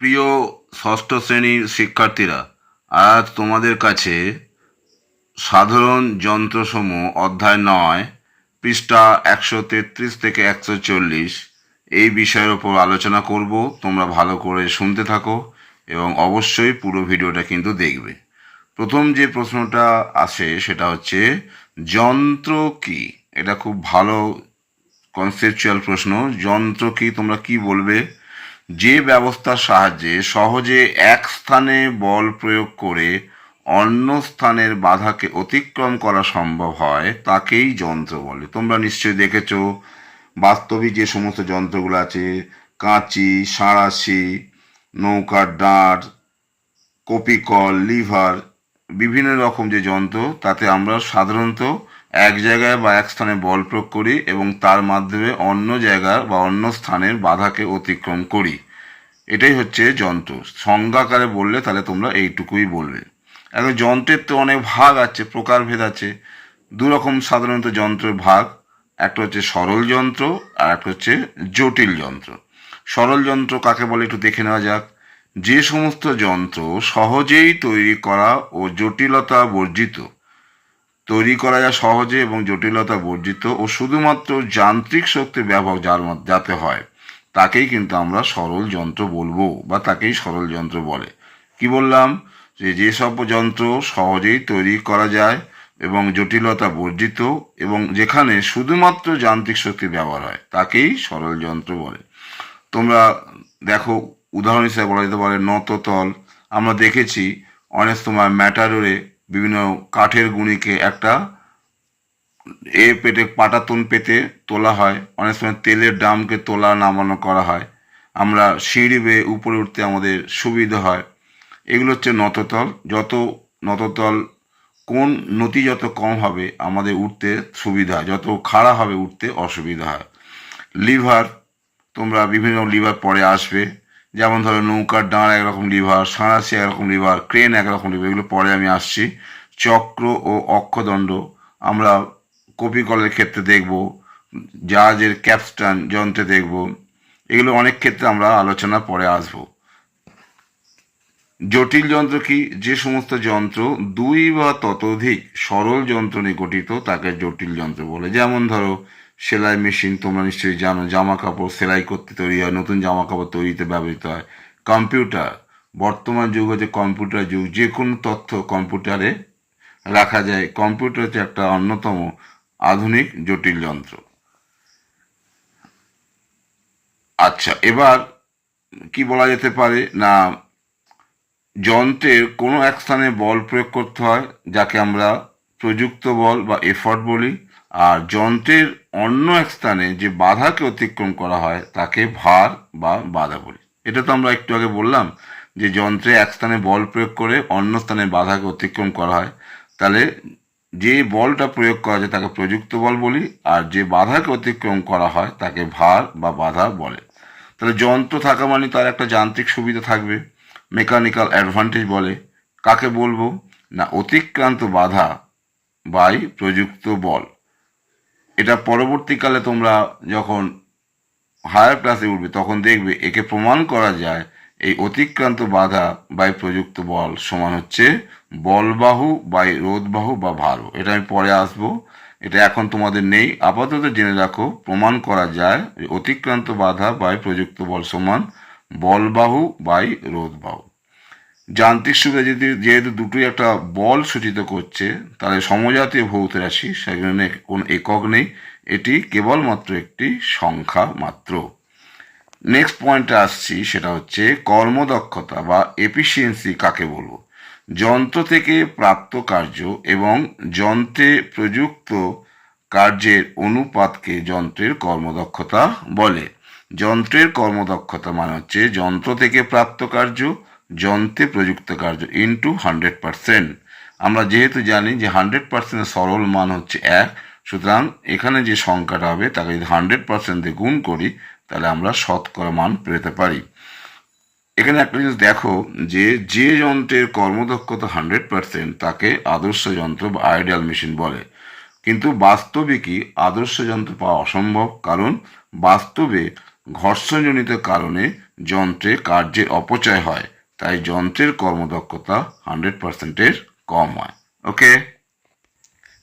প্রিয় ষষ্ঠ শ্রেণির শিক্ষার্থীরা, আজ তোমাদের কাছে সাধারণ যন্ত্রসমূহ অধ্যায় নয়, পৃষ্ঠা একশো তেত্রিশ থেকে একশো চল্লিশ, এই বিষয়ের ওপর আলোচনা করব। তোমরা ভালো করে শুনতে থাকো এবং অবশ্যই পুরো ভিডিওটা কিন্তু দেখবে। প্রথম যে প্রশ্নটা আসে সেটা হচ্ছে, যন্ত্র কি? এটা খুব ভালো কনসেপচুয়াল প্রশ্ন। যন্ত্র কি তোমরা কি বলবে? যে ব্যবস্থার সাহায্যে সহজে এক স্থানে বল প্রয়োগ করে অন্য স্থানের বাধাকে অতিক্রম করা সম্ভব হয়, তাকেই যন্ত্র বলে। তোমরা নিশ্চয়ই দেখেছ, বাস্তবিক যে সমস্ত যন্ত্রগুলো আছে, কাঁচি, সাঁড়াশি নৌকার ডাঁট কপিকল, লিভার, বিভিন্ন রকম যে যন্ত্র, তাতে আমরা সাধারণত এক জায়গায় বা এক স্থানে বল প্রয়োগ করি এবং তার মাধ্যমে অন্য জায়গার বা অন্য স্থানের বাধাকে অতিক্রম করি। এটাই হচ্ছে যন্ত্র। সংজ্ঞাকারে বললে তাহলে তোমরা এইটুকুই বলবে। এখন যন্ত্রের তো অনেক ভাগ আছে, প্রকারভেদ আছে। দু রকম সাধারণত যন্ত্রের ভাগ, একটা হচ্ছে সরল যন্ত্র আর একটা হচ্ছে জটিল যন্ত্র। সরল যন্ত্র কাকে বলে একটু দেখে নেওয়া যাক। যে সমস্ত যন্ত্র সহজেই তৈরি করা ও জটিলতা বর্জিত তৈরি করা যায় সহজে এবং জটিলতা বর্জিত ও শুধুমাত্র যান্ত্রিক শক্তি ব্যবহার যার যাতে হয়, তাকেই কিন্তু আমরা সরল যন্ত্র বলব বা তাকেই সরল যন্ত্র বলে। কি বললাম? যে যেসব যন্ত্র সহজেই তৈরি করা যায় এবং জটিলতা বর্জিত এবং যেখানে শুধুমাত্র যান্ত্রিক শক্তি ব্যবহার হয়, তাকেই সরল যন্ত্র বলে। তোমরা দেখো, উদাহরণ হিসেবে বলা যেতে পারে নততল আমরা দেখেছি অনেক সময় ম্যাটারোরে বিভিন্ন কাঠের গুঁড়িকে একটা এ পেটে, পাটাতন পেতে তোলা হয়। অনেক সময় তেলের ড্রামকে তোলা, নামানো করা হয়। আমরা সিঁড়ি বেয়ে উপরে উঠতে আমাদের সুবিধা হয়। এগুলো হচ্ছে নততল। যত নততল কোন নতি যত কম হবে, আমাদের উঠতে সুবিধা যত খাড়া হবে, উঠতে অসুবিধা হয়। লিভার, তোমরা বিভিন্ন লিভার পরে আসবে। যেমন ধরো নৌকার ডাঁড় একরকম লিভার, সাঁড়াশি একরকম লিভার, ক্রেন একরকম লিভার, এগুলো পরে আমি আসছি। চক্র ও অক্ষদণ্ড আমরা কপি কলের ক্ষেত্রে দেখব, জাহাজের ক্যাপস্টান যন্ত্রে দেখব, এগুলো অনেক ক্ষেত্রে আমরা আলোচনা পরে আসব। জটিল যন্ত্র কি? যে সমস্ত যন্ত্র দুই বা ততোধিক সরল যন্ত্র নিয়ে গঠিত, তাকে জটিল যন্ত্র বলে। যেমন ধরো সেলাই মেশিন তোমরা নিশ্চয়ই জানো জামা কাপড় সেলাই করতে তৈরি হয়, নতুন জামা কাপড় তৈরিতে ব্যবহৃত হয়। কম্পিউটার, বর্তমান যুগ হচ্ছে কম্পিউটার যুগ যে কোনো তথ্য কম্পিউটারে রাখা যায়। কম্পিউটার হচ্ছে একটা অন্যতম আধুনিক, জটিল যন্ত্র। আচ্ছা এবার কি বলা যেতে পারে? না, যন্ত্রের কোনো এক স্থানে বল প্রয়োগ করতে হয়, যাকে আমরা প্রযুক্ত বল বা এফর্ট বলি। আর যন্ত্রের অন্য এক স্থানে যে বাধাকে অতিক্রম করা হয়, তাকে ভার বা বাধা বলি। এটা তো আমরা একটু আগে বললাম যে যন্ত্রে এক স্থানে বল প্রয়োগ করে অন্য স্থানে বাধাকে অতিক্রম করা হয়। তাহলে যে বলটা প্রয়োগ করা যায়, তাকে প্রযুক্ত বল বলি, আর যে বাধাকে অতিক্রম করা হয়, তাকে ভার বা বাধা বলে। তাহলে যন্ত্র থাকা মানে তার একটা যান্ত্রিক সুবিধা থাকবে, মেকানিক্যাল অ্যাডভান্টেজ বলে। কাকে বলব? না, অতিক্রান্ত বাধা বাই প্রযুক্ত বল। এটা পরবর্তীকালে তোমরা যখন হায়ার ক্লাসে উঠবে, তখন দেখবে একে প্রমাণ করা যায় এই অতিক্রান্ত বাধা বাই প্রযুক্ত বল সমান হচ্ছে বলবাহু বাই রোধবাহু বা ভারও। এটা আমি পরে আসব। এটা এখন তোমাদের নেই। আপাতত জেনে রাখো, প্রমাণ করা যায় অতিক্রান্ত বাধা বাই প্রযুক্ত বল সমান বলবাহু বাই রোধবাহু যান্ত্রিক সুবিধা যদি যেহেতু দুটোই একটা বল সূচিত করছে, তাহলে সমজাতীয় ভৌত রাশি সেখানে কোনো একক নেই, এটি কেবলমাত্র একটি সংখ্যা মাত্র। নেক্সট পয়েন্টে আসছি, সেটা হচ্ছে কর্মদক্ষতা বা এফিসিয়েন্সি কাকে বলব? যন্ত্র থেকে প্রাপ্ত কার্য এবং যন্ত্রে প্রযুক্ত কার্যের অনুপাতকে যন্ত্রের কর্মদক্ষতা বলে। যন্ত্রের কর্মদক্ষতা মানে হচ্ছে যন্ত্র থেকে প্রাপ্ত কার্য যন্ত্রে প্রযুক্ত কার্য ইন্টু হান্ড্রেড পারসেন্ট আমরা যেহেতু জানি যে হান্ড্রেড পার্সেন্টের সরল মান হচ্ছে এক, সুতরাং এখানে যে সংখ্যাটা হবে, তাকে যদি হান্ড্রেড পার্সেন্ট গুণ করি, তাহলে আমরা শতকরা মান পেতে পারি। এখানে একটা জিনিস দেখো, যে যে যন্ত্রের কর্মদক্ষতা হান্ড্রেড পার্সেন্ট তাকে আদর্শ যন্ত্র বা আইডিয়াল মেশিন বলে। কিন্তু বাস্তবিকই আদর্শ যন্ত্র পাওয়া অসম্ভব? কারণ বাস্তবে ঘর্ষণজনিত কারণে যন্ত্রে কার্যের অপচয় হয়। তাই যন্ত্রের কর্মদক্ষতা হান্ড্রেড পার্সেন্টের কম হয়। ওকে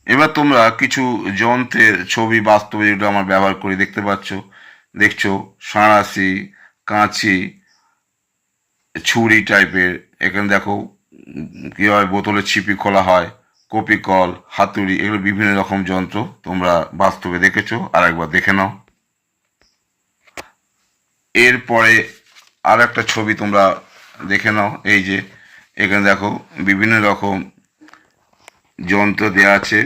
এবার তোমরা কিছু যন্ত্রের ছবি বাস্তবে যেগুলো আমার ব্যবহার করি দেখতে পাচ্ছ। দেখছ, সাঁড়াশি, কাঁচি, ছুরি টাইপের এখানে দেখো, কীভাবে বোতলের ছিপি খোলা হয়, কপি কল, হাতুড়ি, এগুলো বিভিন্ন রকম যন্ত্র তোমরা বাস্তবে দেখেছ। আর একবার দেখে নাও। এরপরে আর একটা ছবি তোমরা দেখে নাও, এই যে, এখানে দেখো বিভিন্ন রকম যন্ত্র দেওয়া আছে,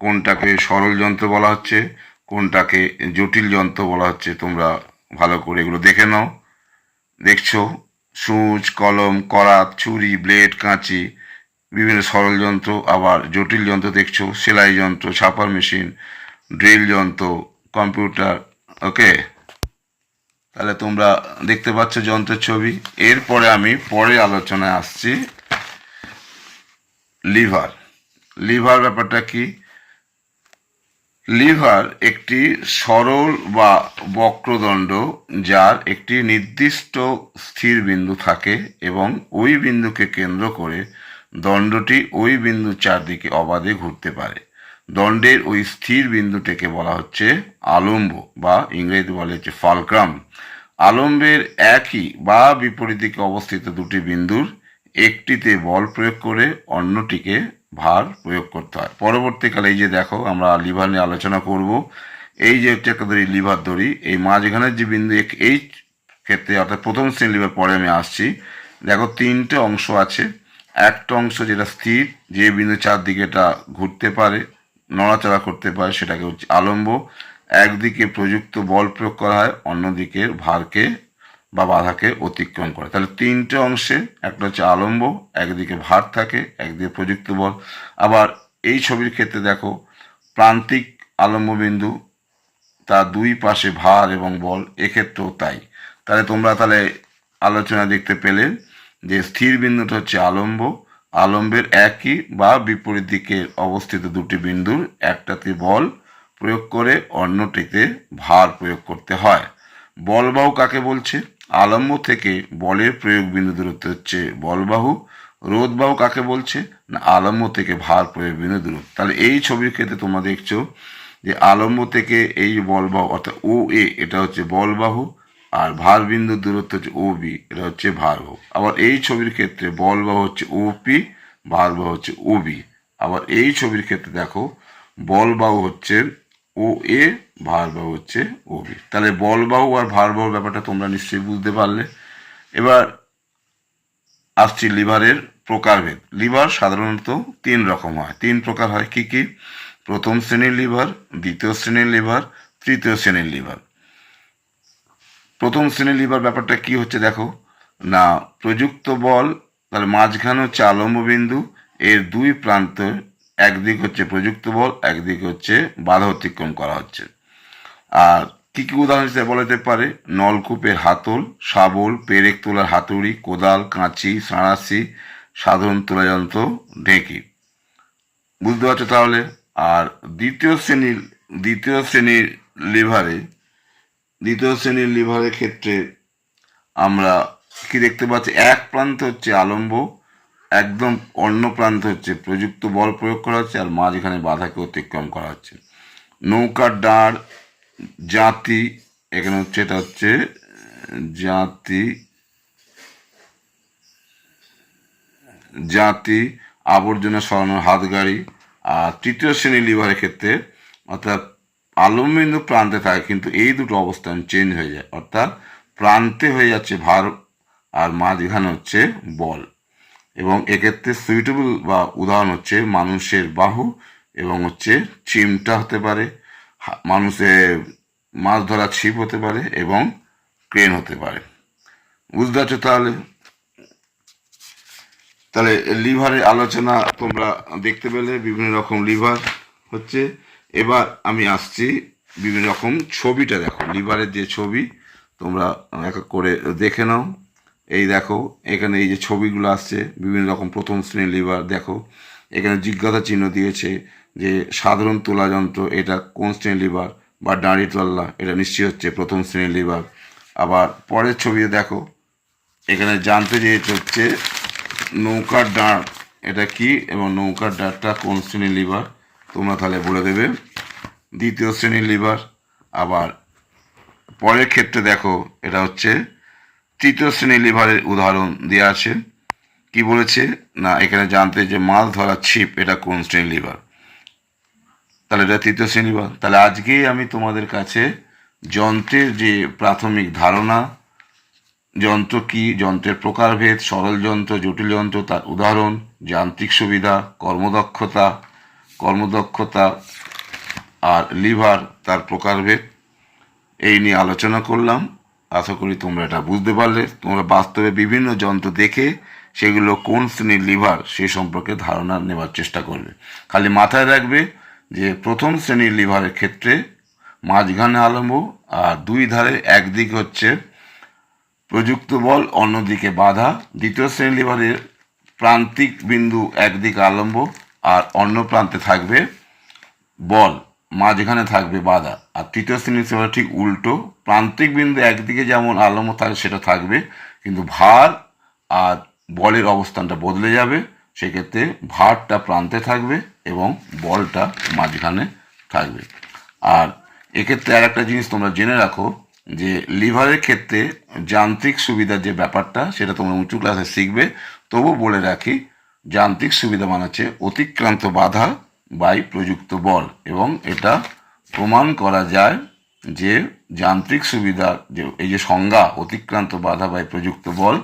কোনটাকে সরল যন্ত্র বলা হচ্ছে, কোনটাকে জটিল যন্ত্র বলা হচ্ছে, তোমরা ভালো করে এগুলো দেখে নাও। দেখছ, সূচ, কলম, করাত, ছুরি, ব্লেড, কাঁচি, বিভিন্ন সরল যন্ত্র, আবার জটিল যন্ত্র দেখছ, সেলাই যন্ত্র, ছাপার মেশিন, ড্রিল যন্ত্র, কম্পিউটার, ওকে? তাহলে তোমরা দেখতে পাচ্ছ যন্ত্রের ছবি। এরপরে আমি পরে আলোচনায় আসছি। লিভার। লিভার ব্যাপারটা কি? লিভার একটি সরল বা বক্রদণ্ড যার একটি নির্দিষ্ট স্থির বিন্দু থাকে এবং ওই বিন্দুকে কেন্দ্র করে দণ্ডটি ওই বিন্দুর চারদিকে অবাধে ঘুরতে পারে। দণ্ডের ওই স্থির বিন্দুটিকে বলা হচ্ছে আলম্ব, বা ইংরেজি বলে হচ্ছে ফালক্রাম। আলম্বের একই বা বিপরীত দিকে অবস্থিত দুটি বিন্দুর একটিতে বল প্রয়োগ করে অন্যটিকে ভার প্রয়োগ করতে হয়। পরবর্তীকালে এই যে দেখো, আমরা লিভার নিয়ে আলোচনা করব। এই যে একটা ধরি লিভার ধরি এই মাঝখানের যে বিন্দু এই ক্ষেত্রে অর্থাৎ প্রথম শ্রেণি লিভার, পরে আমি আসছি। দেখো, তিনটে অংশ আছে। একটা অংশ যেটা স্থির, যে বিন্দু চারদিকে এটা ঘুরতে পারে নড়াচড়া করতে পারে সেটাকে হচ্ছে আলম্ব। একদিকে প্রযুক্ত বল প্রয়োগ করা হয় অন্যদিকের ভারকে বা বাধাকে অতিক্রম করে। তাহলে তিনটে অংশে, একটা হচ্ছে আলম্ব, একদিকে ভার থাকে, একদিকে প্রযুক্ত বল। আবার এই ছবির ক্ষেত্রে দেখো, প্রান্তিক আলম্ব বিন্দু তার দুই পাশে ভার এবং বল, এক্ষেত্রেও তাই। তাহলে তোমরা তাহলে আলোচনা দেখতে পেলে যে স্থির বিন্দুটা হচ্ছে আলম্ব আলম্বের একই বা বিপরীত দিকে অবস্থিত দুটি বিন্দুর একটাতে বল প্রয়োগ করে অন্যটিতে ভার প্রয়োগ করতে হয়। বলবাহু কাকে বলছে? আলম্ব থেকে বলের প্রয়োগ বিন্দু দূরত্ব হচ্ছে বলবাহু। রোধবাহু কাকে বলছে? না, আলম্ব থেকে ভার প্রয়োগ বিন্দু দূরত্ব। তাহলে এই ছবির ক্ষেত্রে তোমরা দেখছ যে আলম্ব থেকে এই বলবাহু অর্থাৎ ও এ, এটা হচ্ছে বলবাহু। আর ভার বিন্দুর দূরত্ব হচ্ছে ও বি এটা হচ্ছে ভারবাহু আবার এই ছবির ক্ষেত্রে বলবাহু হচ্ছে ও পি ভারবাহু হচ্ছে ও বি আবার এই ছবির ক্ষেত্রে দেখো বলবাহু হচ্ছে ও এ ভারবাহু হচ্ছে ও বি তাহলে বলবাহু আর ভারবাহু ব্যাপারটা তোমরা নিশ্চয়ই বুঝতে পারলে। এবার আসছি লিভারের প্রকারভেদ। লিভার সাধারণত তিন রকম হয়। তিন প্রকার হয় কি কি? প্রথম শ্রেণির লিভার, দ্বিতীয় শ্রেণির লিভার, তৃতীয় শ্রেণির লিভার। প্রথম শ্রেণির লিভার ব্যাপারটা কি হচ্ছে দেখো। না, প্রযুক্ত বল তাহলে মাঝখানে হচ্ছে আলম্ব বিন্দু এর দুই প্রান্ত, একদিক হচ্ছে প্রযুক্ত বল, একদিক হচ্ছে বাধা অতিক্রম করা হচ্ছে। আর কি কি উদাহরণ হিসেবে বলা যেতে পারে? নলকূপের হাতল, শাবল, পেরেক তোলার হাতুড়ি, কোদাল, কাঁচি, সাঁড়াশি, সাধারণ তোলা যন্ত্র ঢেঁকি। বুঝতে পারছ তাহলে? আর দ্বিতীয় শ্রেণির দ্বিতীয় শ্রেণির লিভারে দ্বিতীয় শ্রেণির লিভারের ক্ষেত্রে আমরা কি দেখতে পাচ্ছি? এক প্রান্ত হচ্ছে আলম্ব, একদম অন্য প্রান্ত হচ্ছে প্রযুক্ত বল প্রয়োগ করা হচ্ছে আর মাঝখানে বাধাকে অতিক্রম করা হচ্ছে। নৌকার দাঁড়, জাতি, এখানে হচ্ছে, এটা হচ্ছে, জাতি জাতি, আবর্জনা সরানোর হাত গাড়ি আর তৃতীয় শ্রেণির লিভারের ক্ষেত্রে, অর্থাৎ আলমবিন্দু প্রান্তে থাকে, কিন্তু এই দুটো অবস্থান চেঞ্জ হয়ে যায়। অর্থাৎ প্রান্তে হয়ে যাচ্ছে ভার আর মাঝখানে হচ্ছে বল। এবং এক্ষেত্রে সুইটেবল বা উদাহরণ হচ্ছে মানুষের বাহু এবং হচ্ছে চিমটা হতে পারে মানুষের মাছ ধরা ছিপ হতে পারে এবং ক্রেন হতে পারে। বুঝতে পারছ তাহলে? তাহলে লিভারের আলোচনা তোমরা দেখতে পেলে, বিভিন্ন রকম লিভার হচ্ছে। এবার আমি আসছি বিভিন্ন রকম ছবিটা দেখো, লিভারের যে ছবি, তোমরা এক করে দেখে নাও। এই দেখো, এখানে এই যে ছবিগুলো আসছে, বিভিন্ন রকম প্রথম শ্রেণির লিভার, দেখো। এখানে জিজ্ঞাসা চিহ্ন দিয়েছে যে সাধারণ তোলা যন্ত্র এটা কোন শ্রেণির লিভার বা ডাঁড়ি তোলা, এটা নিশ্চয়ই হচ্ছে প্রথম শ্রেণির লিভার। আবার পরের ছবিতে দেখো, এখানে জানতে চেয়েছে হচ্ছে নৌকার ডাঁড় এটা কি এবং নৌকার ডাঁড়টা কোন শ্রেণির লিভার, তোমরা তাহলে বলে দেবে। দ্বিতীয় শ্রেণির লিভার। আবার পরের ক্ষেত্রে দেখো, এটা হচ্ছে তৃতীয় শ্রেণির লিভারের উদাহরণ দেওয়া আছে। কি বলেছে? না, এখানে জানতে যে মাছ ধরা ছিপ, এটা কোন শ্রেণির লিভার? তাহলে এটা তৃতীয় শ্রেণি লিভার। তাহলে আজকেই আমি তোমাদের কাছে যন্ত্রের যে প্রাথমিক ধারণা, যন্ত্র কি, যন্ত্রের প্রকারভেদ, সরল যন্ত্র, জটিল যন্ত্র, তার উদাহরণ, যান্ত্রিক সুবিধা, কর্মদক্ষতা কর্মদক্ষতা আর লিভার তার প্রকারভেদ, এই নিয়ে আলোচনা করলাম। আশা করি তোমরা এটা বুঝতে পারলে। তোমরা বাস্তবে বিভিন্ন যন্ত্র দেখে সেগুলো কোন শ্রেণির লিভার সে সম্পর্কে ধারণা নেওয়ার চেষ্টা করবে। খালি মাথায় রাখবে যে প্রথম শ্রেণির লিভারের ক্ষেত্রে মাঝখানে আলম্ব আর দুই ধারে একদিক হচ্ছে প্রযুক্ত বল, অন্যদিকে বাধা। দ্বিতীয় শ্রেণির লিভারের প্রান্তিক বিন্দু একদিকে আলম্ব আর অন্য প্রান্তে থাকবে বল। মাঝখানে থাকবে বাধা। আর তৃতীয় শ্রেণির সেবা ঠিক উল্টো। প্রান্তিক বিন্দু একদিকে যেমন আলম্ব থাকে, সেটা থাকবে। কিন্তু ভার আর বলের অবস্থানটা বদলে যাবে। সেক্ষেত্রে ভারটা প্রান্তে থাকবে এবং বলটা মাঝখানে থাকবে। আর এক্ষেত্রে আর একটা জিনিস তোমরা জেনে রাখো যে লিভারের ক্ষেত্রে যান্ত্রিক সুবিধার যে ব্যাপারটা, সেটা তোমরা উঁচু ক্লাসে শিখবে। তবু বলে রাখি, যান্ত্রিক সুবিধা মানে হচ্ছে অতিক্রান্ত বাধা বাই প্রযুক্ত বল এবং এটা প্রমাণ করা যায় যে যান্ত্রিক সুবিধা যে এই যে সংজ্ঞা অতিক্রান্ত বাধা বাই প্রযুক্ত বল,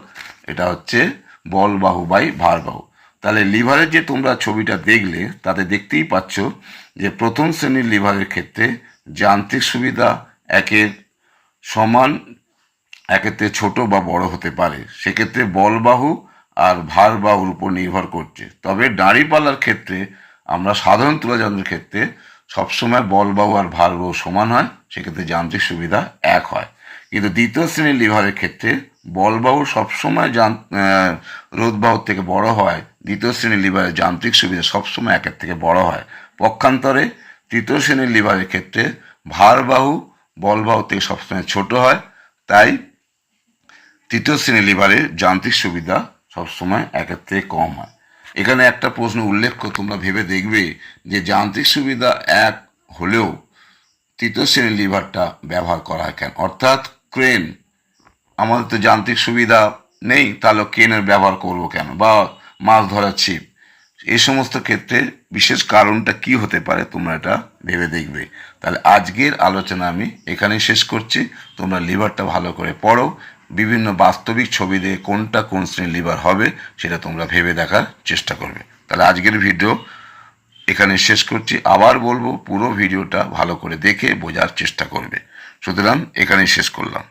এটা হচ্ছে বল বাহু বাই ভার বাহু। তাহলে লিভারের যে তোমরা ছবিটা দেখলে, তাতে দেখতেই পাচ্ছ যে প্রথম শ্রেণির লিভারের ক্ষেত্রে যান্ত্রিক সুবিধা একের সমান এক্ষেত্রে ছোট বা বড় হতে পারে। সেক্ষেত্রে বলবাহু আর ভার বাহুর উপর নির্ভর করছে। তবে দাঁড়িপাল্লার ক্ষেত্রে আমরা সাধারণ তুলাযন্ত্রের ক্ষেত্রে সবসময় বলবাহু আর ভারবাহু সমান হয় সেক্ষেত্রে যান্ত্রিক সুবিধা এক হয়। কিন্তু দ্বিতীয় শ্রেণির লিভারের ক্ষেত্রে বলবাহু সবসময় যান আহ, রোধবাহুর থেকে বড় হয় দ্বিতীয় শ্রেণির লিভারের যান্ত্রিক সুবিধা সবসময় একের থেকে বড় হয়। পক্ষান্তরে তৃতীয় শ্রেণির লিভারের ক্ষেত্রে ভারবাহু বলবাহু থেকে সবসময় ছোট হয় তাই তৃতীয় শ্রেণির লিভারের যান্ত্রিক সুবিধা সবসময় একের থেকে কম হয়। এখানে একটা প্রশ্ন উল্লেখ করে, তোমরা ভেবে দেখবে যে যান্ত্রিক সুবিধা এক হলেও তৃতীয় শ্রেণির লিভারটা ব্যবহার করা হয় কেন? অর্থাৎ ক্রেন, আমাদের তো যান্ত্রিক সুবিধা নেই, তাহলে ক্রেনের ব্যবহার করব কেন? বা মাছ ধরার ছিপ। এই সমস্ত ক্ষেত্রে বিশেষ কারণটা কি হতে পারে তোমরা এটা ভেবে দেখবে। তাহলে আজকের আলোচনা আমি এখানেই শেষ করছি। তোমরা লিভারটা ভালো করে পড়ো বিভিন্ন বাস্তবিক ছবি দিয়ে কোনটা কোন শ্রেণির লিভার হবে, সেটা তোমরা ভেবে দেখার চেষ্টা করবে। তাহলে আজকের ভিডিও এখানে শেষ করছি। আবার বলব, পুরো ভিডিওটা ভালো করে দেখে বোঝার চেষ্টা করবে। সুতরাং এখানেই শেষ করলাম।